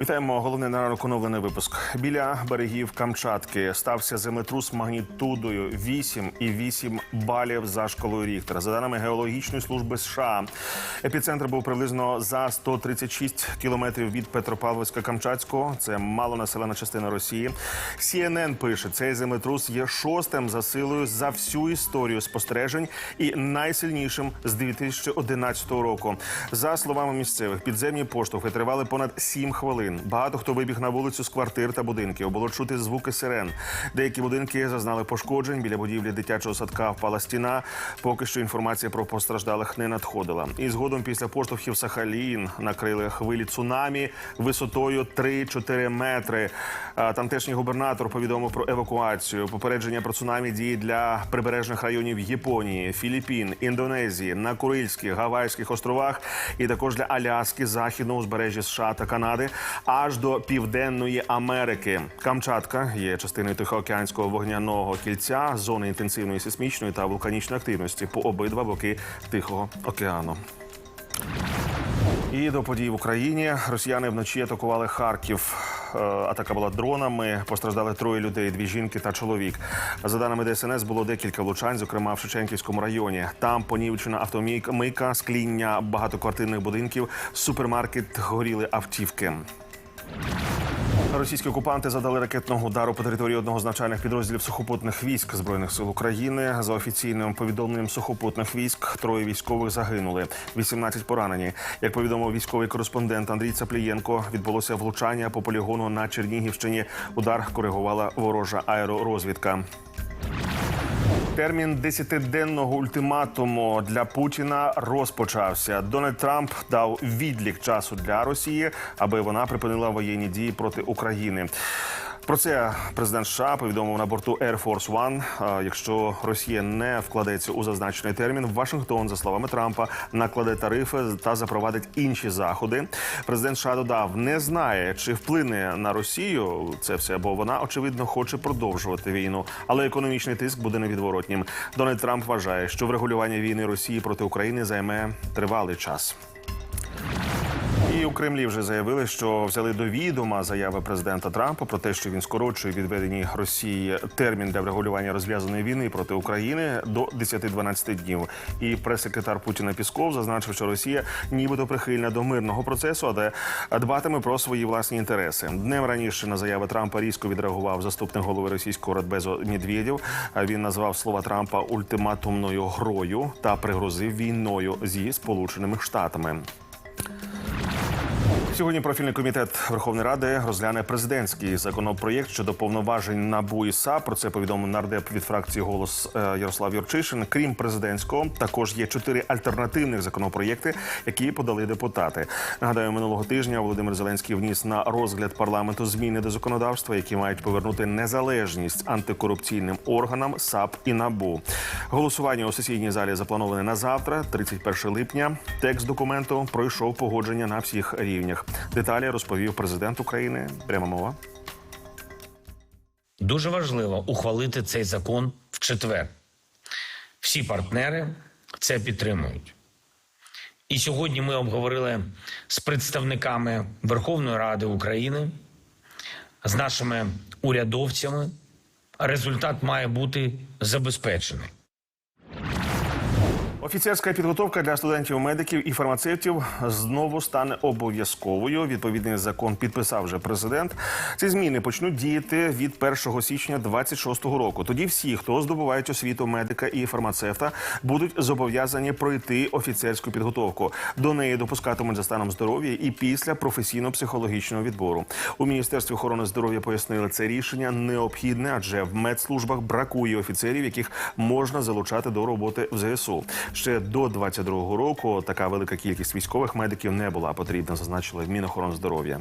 Вітаємо. Головне на ранок оновлений випуск. Біля берегів Камчатки стався землетрус магнітудою 8,8 балів за шкалою Ріхтера. За даними геологічної служби США, епіцентр був приблизно за 136 кілометрів від Петропавловська Камчатського. Це малонаселена частина Росії. CNN пише, цей землетрус є шостим за силою за всю історію спостережень і найсильнішим з 2011 року. За словами місцевих, підземні поштовхи тривали понад 7 хвилин. Багато хто вибіг на вулицю з квартир та будинків. Було чути звуки сирен. Деякі будинки зазнали пошкоджень. Біля будівлі дитячого садка впала стіна. Поки що інформація про постраждалих не надходила. І згодом після поштовхів Сахалін накрили хвилі цунамі висотою 3-4 метри. Тамтешній губернатор повідомив про евакуацію. Попередження про цунамі діє для прибережних районів Японії, Філіппін, Індонезії, на Курильських, Гавайських островах і також для Аляски, західного узбережжя США та Канади, аж до Південної Америки. Камчатка є частиною Тихоокеанського вогняного кільця, зони інтенсивної сейсмічної та вулканічної активності по обидва боки Тихого океану. І до подій в Україні росіяни вночі атакували Харків. Е, Атака була дронами. Постраждали троє людей: дві жінки та чоловік. За даними ДСНС, було декілька влучань, зокрема в Шевченківському районі. Там понівечена автомийка, скління багатоквартирних будинків, супермаркет, горіли автівки. Російські окупанти задали ракетного удару по території одного з навчальних підрозділів сухопутних військ збройних сил України. За офіційним повідомленням сухопутних військ, троє військових загинули, 18 поранені. Як повідомив військовий кореспондент Андрій Цаплієнко, відбулося влучання по полігону на Чернігівщині. Удар коригувала ворожа аеророзвідка. Термін десятиденного ультиматуму для Путіна розпочався. Дональд Трамп дав відлік часу для Росії, аби вона припинила воєнні дії проти України. Про це президент США повідомив на борту Air Force One. Якщо Росія не вкладеться у зазначений термін, Вашингтон, за словами Трампа, накладе тарифи та запровадить інші заходи. Президент США додав, не знає, чи вплине на Росію це все, бо вона очевидно хоче продовжувати війну, але економічний тиск буде невідворотнім. Дональд Трамп вважає, що врегулювання війни Росії проти України займе тривалий час. І у Кремлі вже заявили, що взяли до відома заяви президента Трампа про те, що він скорочує відведені Росії термін для врегулювання розв'язаної війни проти України до 10-12 днів. І прес-секретар Путіна Пісков зазначив, що Росія нібито прихильна до мирного процесу, але дбатиме про свої власні інтереси. Днем раніше на заяви Трампа різко відреагував заступник голови російського Радбезу Медведєв. Він назвав слова Трампа ультиматумною грою та пригрозив війною зі Сполученими Штатами. Сьогодні профільний комітет Верховної Ради розгляне президентський законопроєкт щодо повноважень НАБУ і САП. Про це повідомив нардеп від фракції голос е, Ярослав Юрчишин. Крім президентського, також є чотири альтернативних законопроєкти, які подали депутати. Нагадаю, минулого тижня Володимир Зеленський вніс на розгляд парламенту зміни до законодавства, які мають повернути незалежність антикорупційним органам САП і НАБУ. Голосування у сесійній залі заплановане на завтра, 31 липня. Текст документу пройшов погодження на всіх рівнях. Деталі розповів президент України. Пряма мова. Дуже важливо ухвалити цей закон в четвер. Всі партнери це підтримують. І сьогодні ми обговорили з представниками Верховної Ради України, з нашими урядовцями. Результат має бути забезпечений. Офіцерська підготовка для студентів-медиків і фармацевтів знову стане обов'язковою. Відповідний закон підписав вже президент. Ці зміни почнуть діяти від 1 січня 2026 року. Тоді всі, хто здобувають освіту медика і фармацевта, будуть зобов'язані пройти офіцерську підготовку. До неї допускатимуть за станом здоров'я і після професійно-психологічного відбору. У міністерстві охорони здоров'я пояснили, це рішення необхідне, адже в медслужбах бракує офіцерів, яких можна залучати до роботи в ЗСУ. Ще до 22-го року така велика кількість військових медиків не була потрібна, зазначили в Мінохорони здоров'я.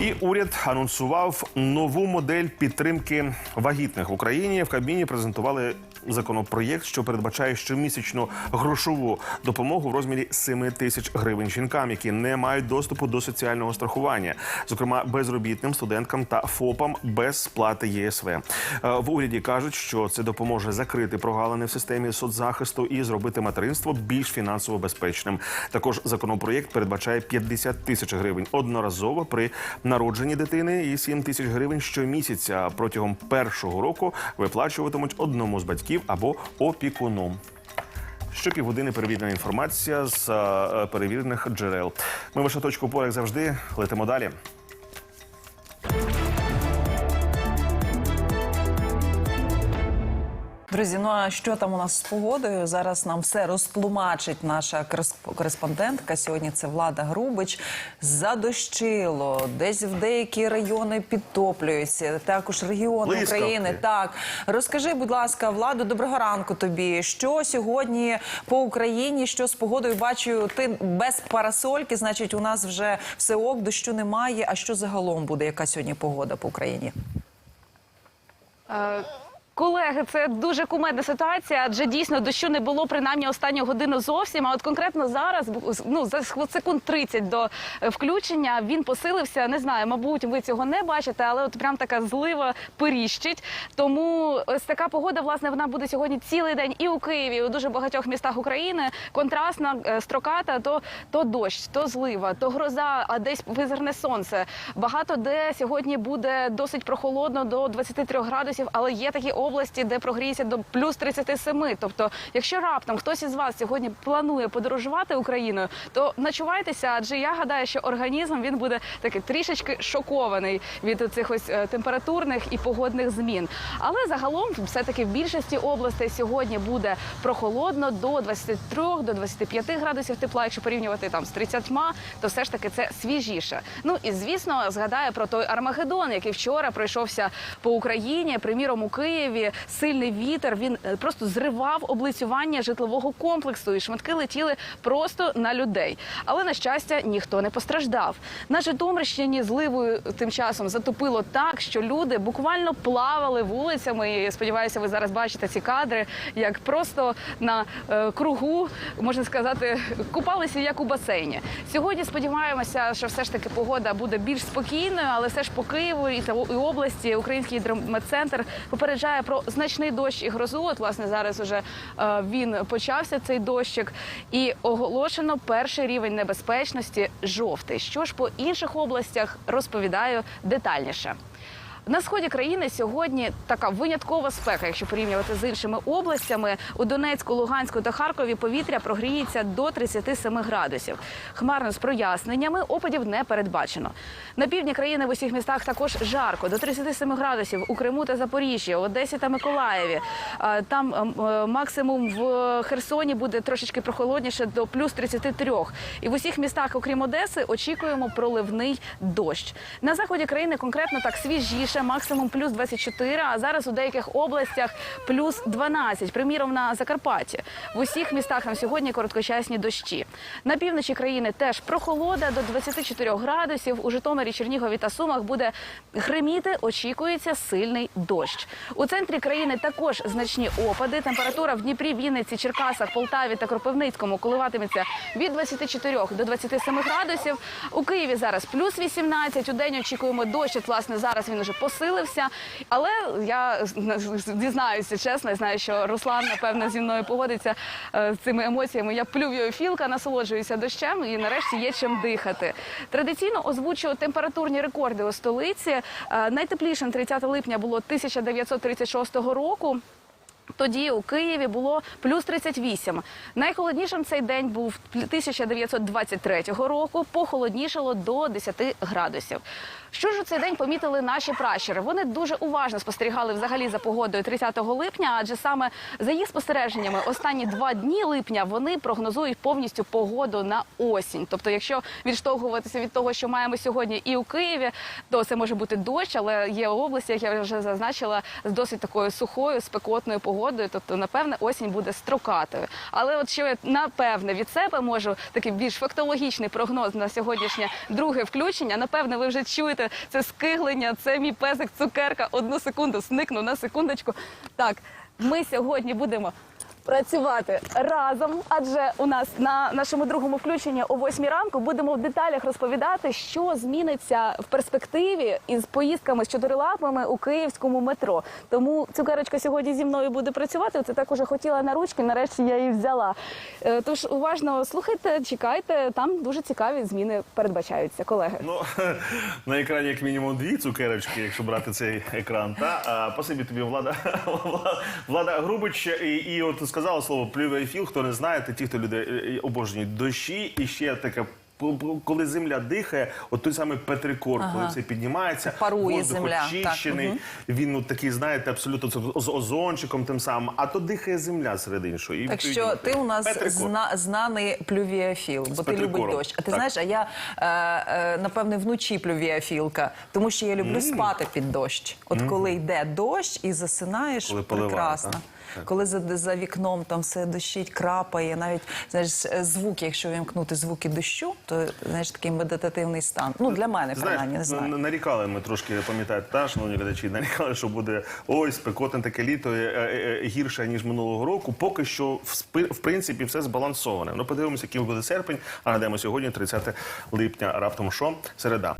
І уряд анонсував нову модель підтримки вагітних в Україні. В Кабміні презентували законопроєкт, що передбачає щомісячну грошову допомогу в розмірі 7 тисяч гривень жінкам, які не мають доступу до соціального страхування, зокрема безробітним студенткам та ФОПам без сплати ЄСВ. Е, В уряді кажуть, що це допоможе закрити прогалини в системі соцзахисту і зробити материнство більш фінансово безпечним. Також законопроєкт передбачає 50 тисяч гривень одноразово при народженні дитини і 7 тисяч гривень щомісяця протягом першого року виплачуватимуть одному з батьків або опікуну. Щопівгодини перевірена інформація з е, перевірених джерел. Ми ваша точку опори, як завжди, летимо далі. Друзі, ну а що там у нас з погодою? Зараз нам все розтлумачить наша корес- кореспондентка. Сьогодні це Влада Грубич. Задощило, десь в деякі райони підтоплюються. Також регіони Блискавки. України. Так розкажи, будь ласка, Владу, доброго ранку тобі. Що сьогодні по Україні? Що з погодою? Бачу, ти без парасольки, значить, у нас вже все ок, дощу немає. А що загалом буде? Яка сьогодні погода по Україні? Е, Колеги, це дуже кумедна ситуація, адже дійсно дощу не було принаймні останню годину зовсім. А от конкретно зараз, ну за секунд 30 до е, включення, він посилився. Не знаю, мабуть, ви цього не бачите, але от прям така злива періщить. Тому ось така погода, власне, вона буде сьогодні цілий день і у Києві, і у дуже багатьох містах України. Контрастна е, строката, то, то дощ, то злива, то гроза, а десь визирне сонце. Багато де сьогодні буде досить прохолодно до 23 градусів, але є такі області, де прогріється до плюс 37. Тобто, якщо раптом хтось із вас сьогодні планує подорожувати Україною, то ночувайтеся, адже я гадаю, що організм він буде такий трішечки шокований від цих ось е, температурних і погодних змін. Але загалом, все таки в більшості областей сьогодні буде прохолодно до 23 до 25 градусів тепла. Якщо порівнювати там з 30, то все ж таки це свіжіше. Ну і звісно, згадаю про той Армагеддон, який вчора пройшовся по Україні. Приміром, у Києві сильний вітер. Він е, просто зривав облицювання житлового комплексу, і шматки летіли просто на людей. Але на щастя, ніхто не постраждав. На Житомирщині зливою тим часом затопило так, що люди буквально плавали вулицями. І сподіваюся, ви зараз бачите ці кадри, як просто на е, кругу можна сказати, купалися як у басейні. Сьогодні сподіваємося, що все ж таки погода буде більш спокійною, але все ж по Києву і та області Український гідрометцентр попереджає про значний дощ і грозу. От власне зараз уже е, він почався цей дощик, і оголошено перший рівень небезпечності жовтий. Що ж по інших областях розповідаю детальніше. На сході країни сьогодні така виняткова спека, якщо порівнювати з іншими областями. У Донецьку, Луганську та Харкові повітря прогріється до 37 градусів. Хмарно з проясненнями опадів не передбачено. На півдні країни в усіх містах також жарко до 37 градусів у Криму та Запоріжжі, Одесі та Миколаєві. Там е, максимум в Херсоні буде трошечки прохолодніше до плюс 33. І в усіх містах, окрім Одеси, очікуємо проливний дощ. На заході країни конкретно так свіжіше, максимум плюс 24, а зараз у деяких областях плюс 12, приміром на Закарпатті. В усіх містах на сьогодні короткочасні дощі. На півночі країни теж прохолода до 24 градусів. У Житомирі, Чернігові та Сумах буде гриміти. Очікується сильний дощ. У центрі країни також значні опади. Температура в Дніпрі, Вінниці, Черкасах, Полтаві та Кропивницькому коливатиметься від 24 до 27 градусів. У Києві зараз плюс 18. У день очікуємо дощ. От, власне, зараз він уже посилився. Але я дізнаюся чесно, знаю, що Руслан напевно зі мною погодиться е, з цими емоціями. Я плюв'ю філка, насолоджуюся дощем і нарешті є чим дихати. Традиційно озвучую температурні рекорди у столиці. Е, Найтеплішим 30 липня було 1936 року. Тоді у Києві було плюс 38. Найхолоднішим цей день був 1923 року. Похолоднішало до 10 градусів. Що ж у цей день помітили наші пращури? Вони дуже уважно спостерігали взагалі за погодою 30 липня, адже саме за їх спостереженнями останні два дні липня вони прогнозують повністю погоду на осінь. Тобто, якщо відштовхуватися від того, що маємо сьогодні і у Києві, то це може бути дощ, але є області, як я вже зазначила, з досить такою сухою, спекотною погодою. Тобто, напевне, осінь буде строкатою. Але от що я напевне від себе можу такий більш фактологічний прогноз на сьогоднішнє друге включення. Напевне, ви вже чуєте це скиглення, це мій песик цукерка. Одну секунду сникну на секундочку. Так, ми сьогодні будемо. Працювати разом, адже у нас на нашому другому включенні о 8 ранку будемо в деталях розповідати, що зміниться в перспективі із поїздками з чотирилапами у київському метро. Тому цукерочка сьогодні зі мною буде працювати. Це так уже хотіла на ручки. Нарешті я її взяла. Е, Тож уважно слухайте, чекайте. Там дуже цікаві зміни передбачаються, колеги. Ну, на екрані як мінімум дві цукерочки, якщо брати цей екран. Та а, спасибі тобі, влада влада Грубич. І, і от сказала слово плювефіл. Хто не знає, це ті, хто люди е, е, обожнюють дощі, і ще таке. Коли земля дихає, от той самий Петрикор, коли все піднімається, Парує воздух земля, очищений, він ну, такий, знаєте, абсолютно з- озончиком тим самим, а то дихає земля серед іншого. І Так що ти у нас зна, знаний плювіафіл, бо ти любиш дощ. А ти Так. знаєш, а я е, напевне вночі плювіафілка, тому що я люблю спати під дощ. От коли йде дощ і засинаєш, Коли поливає, прекрасно. так? Коли за, за вікном там все дощить, крапає, навіть знаєш, е, звуки, якщо вимкнути звуки дощу, то знаєш такий медитативний стан. Ну для мене принаймні, не знаю. нарікали ми трошки, пам'ятаєте, та, шановні глядачі, нарікали, що буде ой, спекотне таке літо е, е, е, гірше, ніж минулого року. Поки що, в, в принципі, все збалансоване. Ну, подивимося, який буде серпень. А нагадаємо, сьогодні 30 липня, раптом що? Середа.